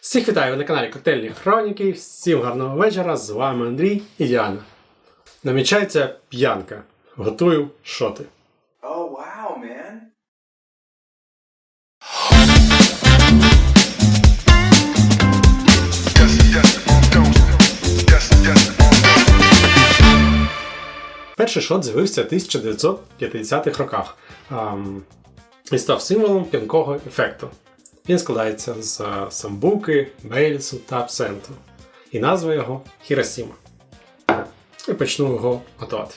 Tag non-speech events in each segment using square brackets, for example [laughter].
Всіх вітаю ви на каналі Коктейльні Хроніки. Всім гарного вечора. З вами Андрій і Діана. Намічається п'янка. Готую шоти. Oh wow, man. Перший шот з'явився в 1950-х роках ам, і став символом п'янкого ефекту. Він складається з е, самбуки, бейлісу та абсенту. І назва його Хіросіма. І почну його готувати.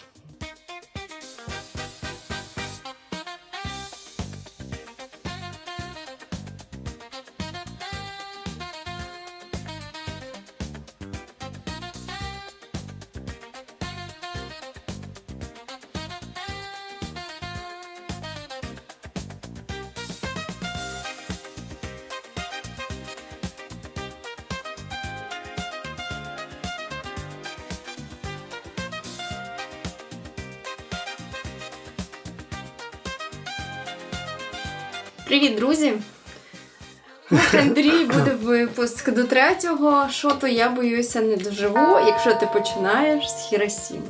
Привіт, друзі! Андрій буде випуск до третього. Що то я боюся не доживу, якщо ти починаєш з Хіросіми.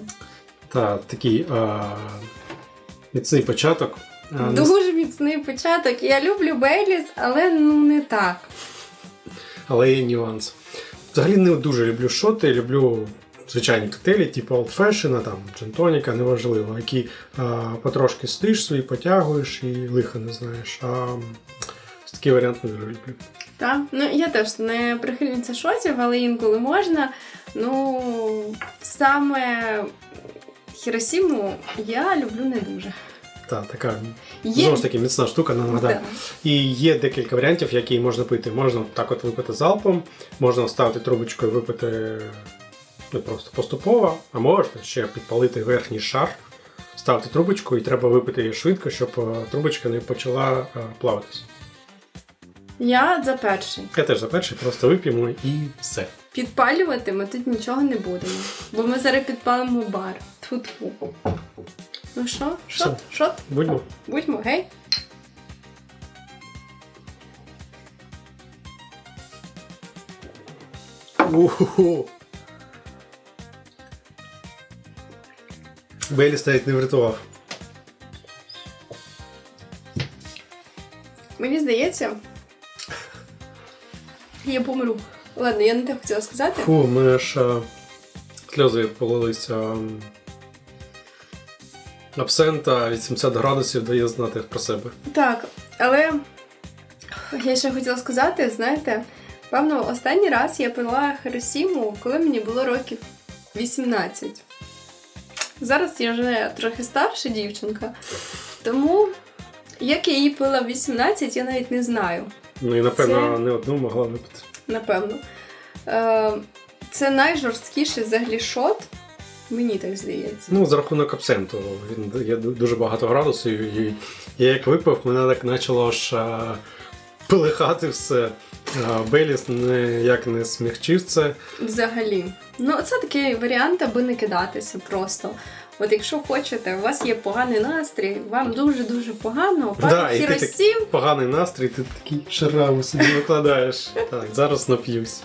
Та такий а, міцний початок. А, Дуже міцний початок. Я люблю Бейліс, але ну не так. Але є нюанс. Взагалі не дуже люблю шоти, люблю звичайні коктейлі, типу Old Fashion, там, джентоніка, неважливо, які а, потрошки сидиш свої, потягуєш і лиха не знаєш. А такий варіант не дуже люблю. Так? Ну я теж не прихильниця шотів, але інколи можна. Ну саме Хіросіму я люблю не дуже. Та, така Є... знову ж таки міцна штука, нагадаю. Да. І є декілька варіантів, які можна пити. Можна так от випити залпом, можна вставити трубочку і випити ну, просто поступово, а можна ще підпалити верхній шар, ставити трубочку і треба випити її швидко, щоб е, трубочка не почала е, плаватися. Я за перший. Я теж за перший просто вип'ємо і все. Підпалювати ми тут нічого не будемо, бо ми зараз підпалимо бар. Тьфу-тьфу. Ну що, шот, шот, Будьмо. будьмо, гей. Уху. Бейлі стоять не врятував. Мені здається, я помру. Ладно, я не те хотіла сказати. Фу, ми аж е, сльози полилися. м, Абсента 80 градусів дає знати про себе. Так, але я ще хотіла сказати, знаєте, певно, останній раз я пила Херосіму, коли мені було років 18. Зараз я вже трохи старша дівчинка, тому як я її пила в 18, я навіть не знаю. Ну і напевно Це- не одну могла випити. Напевно. Е, це найжорсткіший взагалі шот, мені так здається. Ну, за рахунок абсенту. Він є дуже багато градусів, і я як випив, мене так почало аж пилихати все. А, Бейліс ніяк не смягчив це. Взагалі. Ну, це такий варіант, аби не кидатися просто. От якщо хочете, у вас є поганий настрій, вам дуже-дуже погано, Да, і ти Хіросім, Поганий настрій, ти такий шрами собі викладаєш. Так, зараз нап'юсь.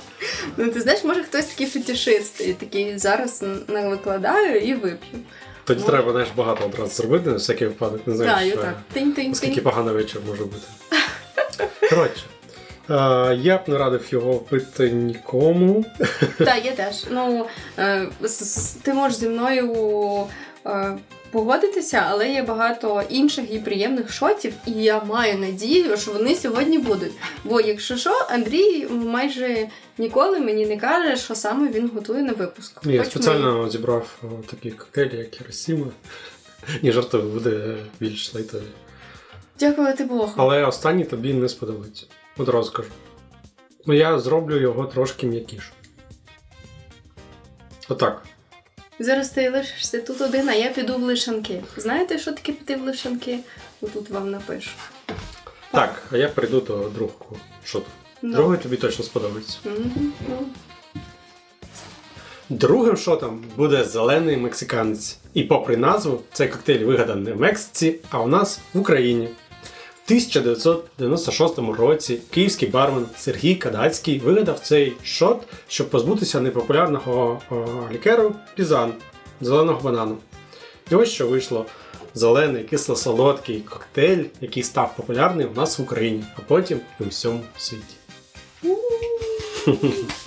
ну ти знаєш, може хтось такий фетишист, і такий зараз не викладаю і вип'ю. Тоді Ну. треба знаєш, багато одразу зробити, на всякий випадок, не Так, знаєш, і що- так. Тинь-тинь-тинь. Скільки поганий вечір може бути. Коротше, е, я б не радив його пити нікому. Так, я теж. Ну, е, ти можеш зі мною е, погодитися, але є багато інших і приємних шотів, і я маю надію, що вони сьогодні будуть. Бо якщо що, Андрій майже ніколи мені не каже, що саме він готує на випуск. Я Хоч ми- зібрав такі коктейлі, як Хіросіма. Ні, жартую, буде більш лайтові. Дякувати Богу. Але останній тобі не сподобається. Одразу кажу. Ну, я зроблю його трошки м'якіше. Отак. Зараз ти лишишся тут один, а я піду в лишанки. Знаєте, що таке піти в лишанки? Отут вам напишу. Так, а я перейду до другого шоту. Ну. Другий тобі точно сподобається. Ну. Другим шотом буде зелений мексиканець. І попри назву, цей коктейль вигаданий не в Мексиці, а у нас в Україні. 1996 році київський бармен Сергій Кадацький вигадав цей шот, щоб позбутися непопулярного о, лікеру Пізан зеленого банану. І ось що вийшло: зелений кисло-солодкий коктейль, який став популярним у нас в Україні, а потім і у всьому світі. [laughs]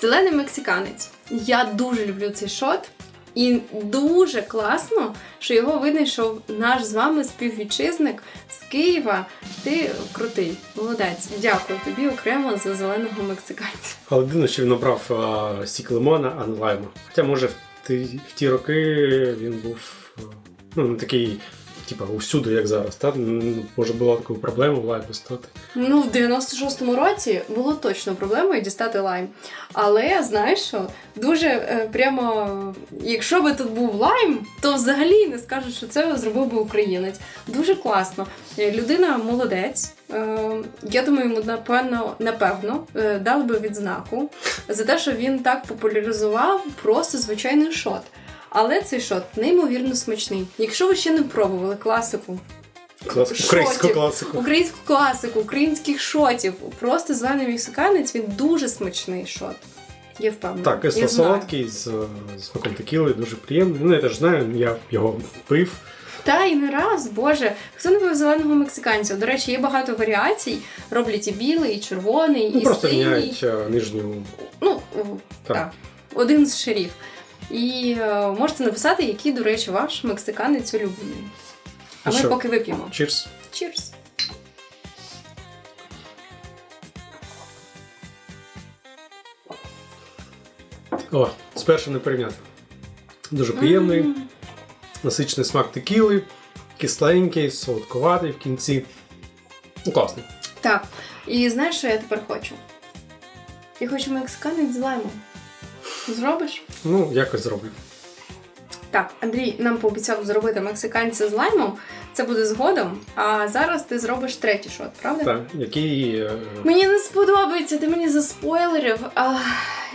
Зелений мексиканець. Я дуже люблю цей шот. І дуже класно, що його винайшов наш з вами співвітчизник з Києва. Ти крутий, молодець. Дякую тобі окремо за зеленого мексиканця. Але дивно, що він обрав а, сік лимона, а не лайма. Хоча, може, в ті, в ті роки він був ну, не такий, типа, усюди, як зараз. Та? М, Може, була така проблема лайм достати. Ну, в 96-му році було точно проблемою дістати лайм. Але знаєш що, дуже е, прямо, якщо би тут був лайм, то взагалі не скажуть, що це зробив би українець. Дуже класно. Е, Людина молодець. Е, Я думаю, йому напевно, напевно дали би відзнаку за те, що він так популяризував просто звичайний шот. Але цей шот неймовірно смачний. Якщо ви ще не пробували класику Клас... Шотів. Українську класику. Українську класику, українських шотів. Просто зелений мексиканець, він дуже смачний шот. Я впевнена. Так, Я кисло-солодкий з, смаком текіли, дуже приємний. Ну, я теж знаю, я його пив. Та і не раз, боже. Хто не пив зеленого мексиканця? До речі, є багато варіацій. Роблять і білий, і червоний, Ну, і просто синій. міняють нижню. Ну, Так. так. Один з шарів. І е, можете написати, який, до речі, ваш мексиканець улюблений. А Ну ми що? поки вип'ємо. Чірс. Cheers! О, спершу не порівняти. Дуже приємний, М. насичений смак текіли, кисленький, солодкуватий в кінці. Ну, класний. Так, і знаєш, що я тепер хочу? Я хочу мексиканець з лаймом. Зробиш? Ну, якось зроблю. Так, Андрій нам пообіцяв зробити мексиканця з лаймом. Це буде згодом. А зараз ти зробиш третій шот, правда? Так, який. е, Мені не сподобається, ти мені заспойлерив. А,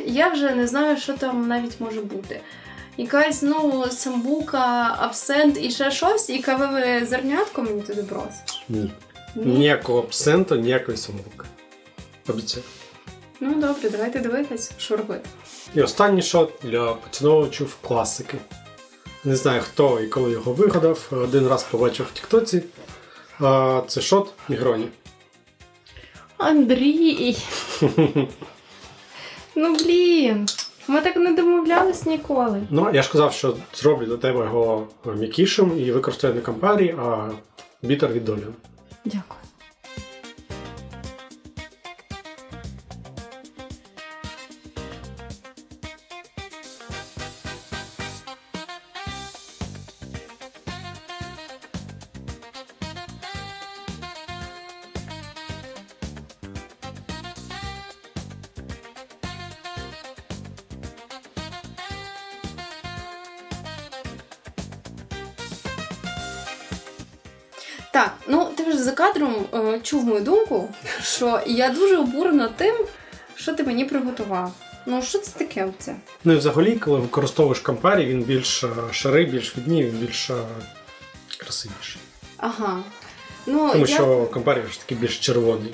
я вже не знаю, що там навіть може бути. Якась, ну, самбука, абсент і ще щось, і кавове зернятко мені туди брось. Ні. Ні? Ніякого абсенту, ніякої самовуки. Обіцяю. Ну добре, давайте дивитись, що робити. І останній шот для поціновувачів класики. Не знаю, хто і коли його вигадав. Один раз побачив в Тіктоці. А, Це шот Мігроні. Андрій. [laughs] ну блін. Ми так не домовлялись ніколи. Ну, я ж казав, що зроблю до тебе його м'якішим і використаю не кампарі, а бітер від долі. Дякую. Так, ну ти вже за кадром е, чув мою думку, що я дуже обурена тим, що ти мені приготував. Ну, що це таке оце? Ну і взагалі, коли використовуєш кампарі, він більш е, шарий, більш відні, він більш е, красивіший. Ага. Ну, Тому я, що кампарі ж такий більш червоний.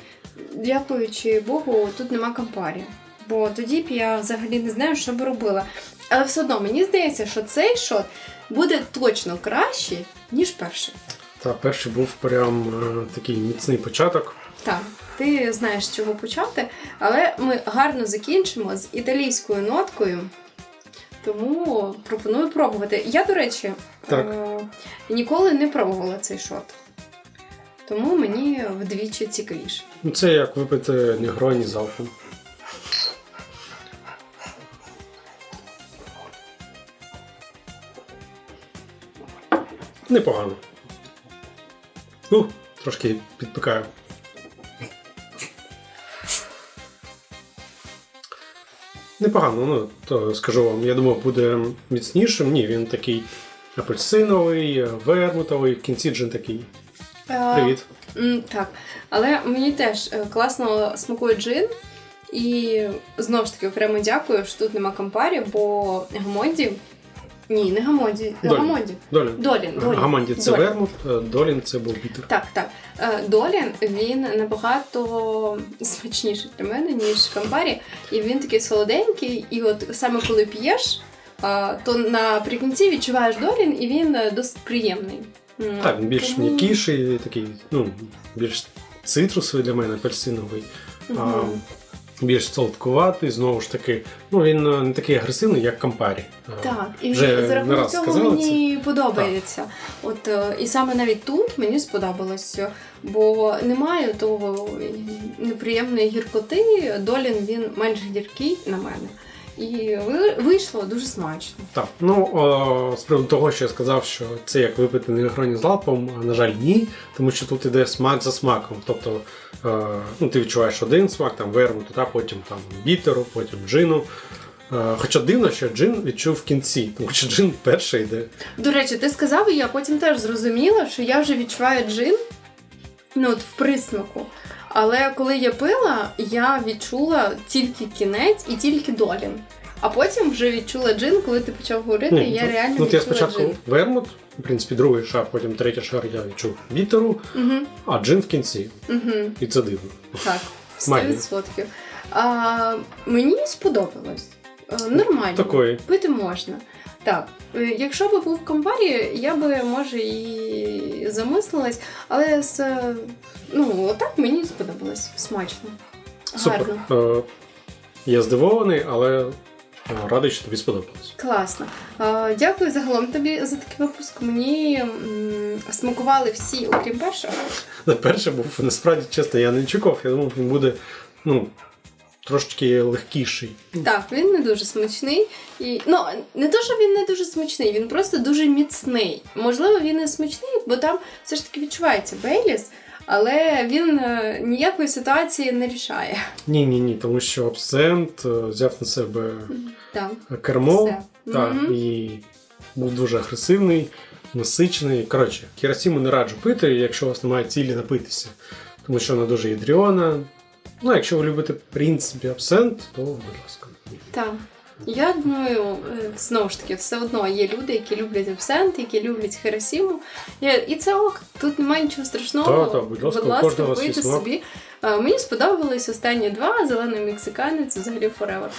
дякуючи Богу, тут нема кампарі. Бо тоді б я взагалі не знаю, що б робила. Але все одно мені здається, що цей шот буде точно кращий, ніж перший. Та перший був прям е, такий міцний початок. Так, ти знаєш, з чого почати, але ми гарно закінчимо з італійською ноткою. Тому пропоную пробувати. Я, до речі, так. Е- ніколи не пробувала цей шот. Тому мені вдвічі цікавіше. Ну Це як випити негроні залпом. Непогано. Ну, трошки підпікаю. Непогано, ну, то скажу вам, я думав, буде міцнішим. Ні, він такий апельсиновий, вермутовий, в кінці джин такий. Е, Привіт. Так, але мені теж е, класно смакує джин. І знову ж таки окремо дякую, що тут нема кампарі, бо Гамонді. Ні, не Гамонді. Долін. Гамонді. Долін. Долін. Долін. Гаманді це Долін. вермут, е, Долін це був бітер. Так, так. Е, Долін він набагато смачніший для мене, ніж кампарі. І він такий солоденький, і от саме коли п'єш, е, то наприкінці відчуваєш Долін, і він досить приємний. Так, він більш тому- м'якіший, такий, ну, більш цитрусовий для мене, апельсиновий. А, Мгм. Більш солодкуватий, знову ж таки. Ну, він е, не такий агресивний, як кампарі. Так, і Вже за рахунок цього мені мені подобається. От е, і саме навіть тут мені сподобалося, бо немає того неприємної гіркоти. Долін він менш гіркий на мене. І вийшло дуже смачно. Так, ну о, з приводу того, що я сказав, що це як випити негроні з лапом, а, на жаль, ні, тому що тут іде смак за смаком. Тобто е, ну, ти відчуваєш один смак, там вермуту, та потім там бітеру, потім джину. Е, хоча дивно, що джин відчув в кінці, тому що джин перший йде. До речі, ти сказав, і я потім теж зрозуміла, що я вже відчуваю джин ну, от в присмаку. Але коли я пила, я відчула тільки кінець і тільки долін. А потім вже відчула джин, коли ти почав говорити, Ні, я ну, реально ну, відчула я спочатку джин. вермут, в принципі, другий шар, потім третій шар я відчув вітеру, Угу, а джин в кінці. угу. І це дивно. Так, Магія. 100%. А, мені сподобалось. Е, Нормально. Такої. Пити можна. Так, е, якщо би був камбарі, я би може і замислилась, але з е, ну, отак мені сподобалось смачно. Супер. Гарно. Е, я здивований, але е, радий, що тобі сподобалось. Класно. А, дякую загалом тобі за такий випуск. Мені смакували всі, окрім першого. Перше був насправді чесно, я не чекав. Я думав, він буде ну, трошки легкіший. Так, він не дуже смачний. І, ну, не то, що він не дуже смачний, він просто дуже міцний. Можливо, він не смачний, бо там все ж таки відчувається Бейліс, але він е, ніякої ситуації не рішає. Ні, ні, ні, тому що абсент е, взяв на себе Так. кермо так, Мгм. і був дуже агресивний, насичений. Коротше, керосіму не раджу пити, якщо у вас немає цілі напитися, тому що вона дуже ядріона. Ну, якщо ви любите, в принципі, абсент, то будь ласка. Так. Я думаю, е, знову ж таки, все одно є люди, які люблять абсент, які люблять херосіму. І це ок, тут немає нічого страшного. Так, так, будь ласка, кожного свій пийте собі. Е, Мені сподобались останні два зелений мексиканець, взагалі forever.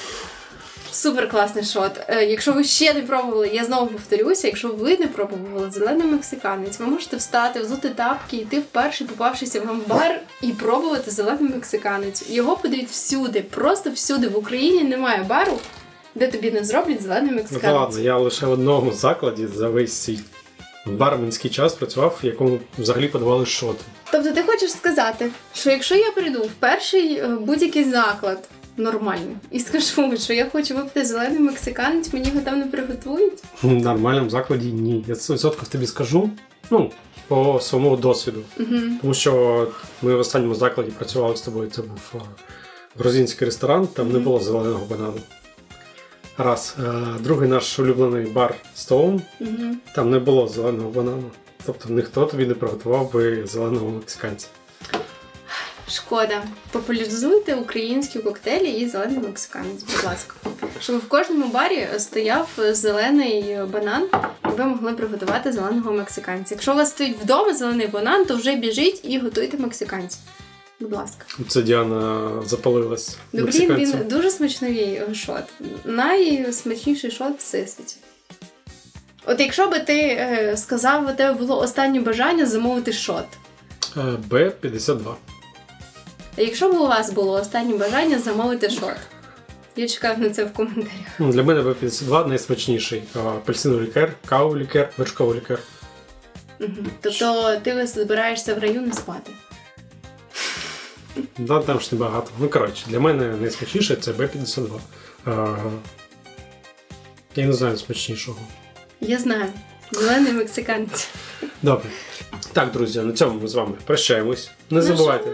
Супер класний шот. Е, Якщо ви ще не пробували, я знову повторюся, якщо ви не пробували зелений мексиканець, ви можете встати, взути тапки, йти в перший попавшийся вам бар і пробувати зелений мексиканець. Його подають всюди, просто всюди. В Україні немає бару, де тобі не зроблять зелений Ну, мексиканець. ладно, я лише в одному закладі за весь свій барменський час працював, в якому взагалі подавали шоти. Тобто ти хочеш сказати, що якщо я прийду в перший е, будь-який заклад нормальний і скажу, що я хочу випити зелений мексиканець, мені його там не приготують? В нормальному закладі ні. Я 100% тобі скажу. Ну, по своєму досвіду. Угу. Тому що ми в останньому закладі працювали з тобою. Це був грузинський ресторан, там не було зеленого банану. Раз. Другий наш улюблений бар Stone, Угу. там не було зеленого банану. Тобто ніхто тобі не приготував би зеленого мексиканця. Шкода. Популяризуйте українські коктейлі і зелений мексиканець, будь ласка. Щоб в кожному барі стояв зелений банан, і ви могли приготувати зеленого мексиканця. Якщо у вас стоїть вдома зелений банан, то вже біжіть і готуйте мексиканця. Будь ласка. Це Діана запалилась. Мексиканцем. він дуже смачний шот. Найсмачніший шот в всесвіті. От якщо би ти е, сказав, у тебе було останнє бажання замовити шот. Е, Б-52. Якщо б у вас було останнє бажання замовити шот? Я чекаю на це в коментарях. Ну, Для мене Б-52 найсмачніший. Апельсиновий лікер, кавовий лікер, вершковий лікер. Угу. Тобто ти збираєшся в раю не спати. Да, там ж небагато. Ну, коротше, для мене найсмачніше це Б-52. А, я не знаю смачнішого. Я знаю. Зелений мексиканець. Добре. Так, друзі, на цьому ми з вами прощаємось. Не забувайте.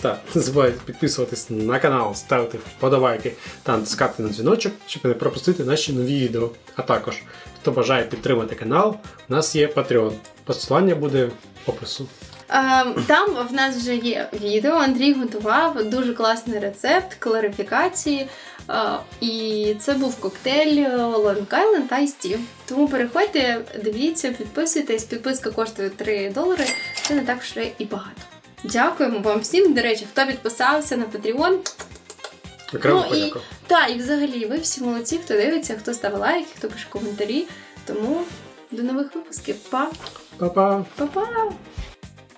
Так, не забувайте підписуватись на канал, ставити вподобайки та натискати на дзвіночок, щоб не пропустити наші нові відео. А також, хто бажає підтримати канал, у нас є Patreon. Посилання буде в опису. Ем, Там в нас вже є відео. Андрій готував дуже класний рецепт кларифікації. Е, І це був коктейль Long Island Ice Tea. Тому переходьте, дивіться, підписуйтесь. Підписка коштує 3 долари. Це не так вже і багато. Дякуємо вам всім. До речі, хто підписався на Patreon. Окремо Ну і та, і взагалі ви всі молодці, хто дивиться, хто ставить лайки, хто пише коментарі. Тому до нових випусків. Па! Па-па! Па-па!